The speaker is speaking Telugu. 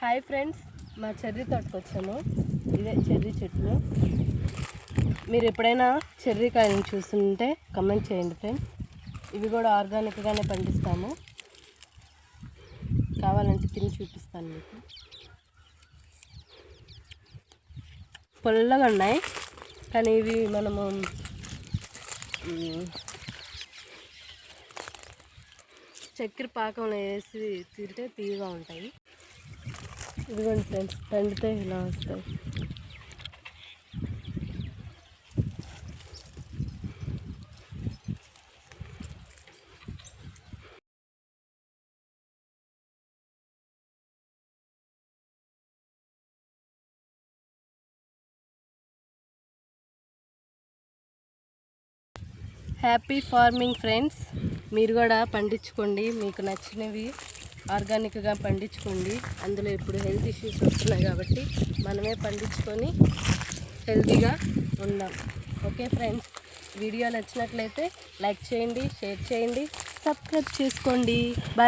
హాయ్ ఫ్రెండ్స్ మా చెర్రీ తోటకు వచ్చాము ఇదే చెర్రీ చెట్లు. మీరు ఎప్పుడైనా చెర్రీ కాయలను చూస్తుంటే కమెంట్ చేయండి ఫ్రెండ్స్ ఇవి కూడా ఆర్గానిక్గానే పండిస్తాము. కావాలంటే తిని చూపిస్తాను మీకు. పొల్లగా ఉన్నాయి కానీ ఇవి మనము చక్కెర పాకంలో వేసి తింటే తీయగా ఉంటాయి. ఇదిగోండి ఫ్రెండ్స్ పండితే ఇలా వస్తాయి. హ్యాపీ ఫార్మింగ్ ఫ్రెండ్స్ మీరు కూడా పండించుకోండి మీకు నచ్చినవి. ఆర్గానిక్గా పండించుకోండి. అందులో ఇప్పుడు హెల్త్ ఇష్యూస్ వస్తున్నాయి కాబట్టి మనమే పండించుకొని హెల్తీగా ఉందాం. Okay friends? వీడియో నచ్చినట్లయితే లైక్ చేయండి షేర్ చేయండి సబ్స్క్రైబ్ చేసుకోండి. బాయ్